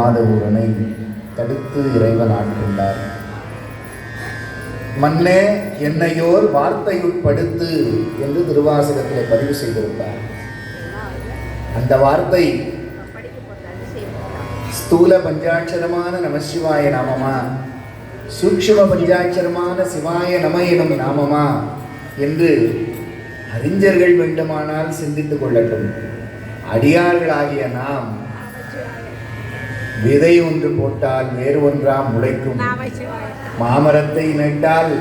மாதவூரனை தடுத்து இறைவன் ஆட்கொண்டார் மண்ணே என்னையோர் வார்த்தையுட்படுத்து என்று திருவாசகத்திலே பதிவு செய்திருந்தார். அந்த வார்த்தை ஸ்தூல பஞ்சாட்சரமான நமசிவாய நாமமா? சூக்ஷம பஞ்சாட்சரமான சிவாய நம எனும் நாமமா? என்று அறிஞர்கள் வேண்டுமானால் சிந்தித்துக் கொள்ளட்டும். அடியார்களாகிய நாம் விதை ஒன்று போட்டால் வேறு ஒன்றாம் முளைக்கும். மாமரத்தை நட்டால்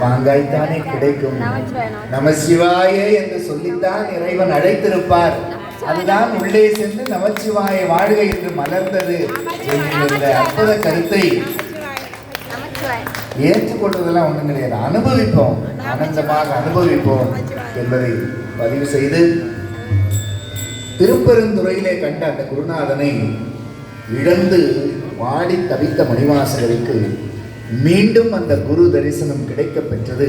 மாங்காய்த்தானே கிடைக்கும். நமசிவாய என்று சொல்லித்தான் இறைவன் அழைத்திருப்பார். அதுதான் உள்ளே சென்று நமச்சிவாய வாழ்க என்று மலர்ந்தது. என்கிற அற்புத கருத்தை ஏற்றுக்கொள்வதெல்லாம் ஒன்றும் கிடையாது. அனுபவிப்போம். ஆனந்தமாக அனுபவிப்போம் என்பதை பதிவு செய்து திருப்பெருந்துறையிலே கண்ட அந்த குருநாதனை இழந்து வாடி தவித்த மணிவாசகருக்கு மீண்டும் அந்த குரு தரிசனம் கிடைக்கப் பெற்றது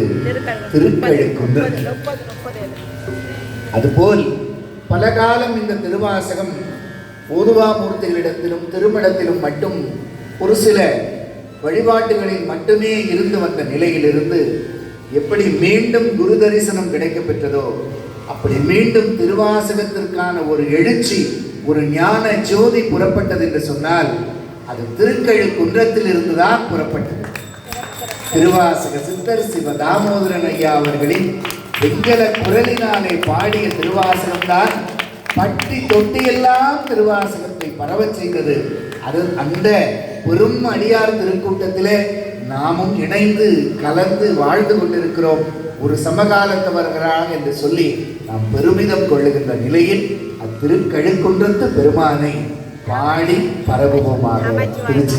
திருக்கழுக்குன்றத்தில் அதுபோல் பல காலம் இந்த திருவாசகம் ஓதுவாமூர்த்திகளிடத்திலும் திருமணத்திலும் மட்டும் ஒரு சில வழிபாட்டுகளில் மட்டுமே இருந்து வந்த நிலையிலிருந்து எப்படி மீண்டும் குரு தரிசனம் கிடைக்கப் பெற்றதோ அப்படி மீண்டும் திருவாசகத்திற்கான ஒரு எழுச்சி ஒரு ஞான ஜோதி புறப்பட்டது என்று சொன்னால் அது திருக்கழு குன்றத்தில் இருந்துதான் புறப்பட்டது. திருவாசக சித்தர் சிவ தாமோதரன் ஐயா அவர்களின் வெங்கல குரலினாலே பாடிய திருவாசகம்தான் பட்டி தொட்டியெல்லாம் திருவாசகத்தை பரவச் செய்தது. அது அந்த பெரும் அடியார் திருக்கூட்டத்திலே நாமும் இணைந்து கலந்து வாழ்ந்து கொண்டிருக்கிறோம். ஒரு சமகாலத்தவர்களாக என்று சொல்லி நாம் பெருமிதம் கொள்ளுகின்ற நிலையில் அத்திருக்கழுக்குன்றத்து பெருமானை பாடி பரவுவோமாக திருச்சி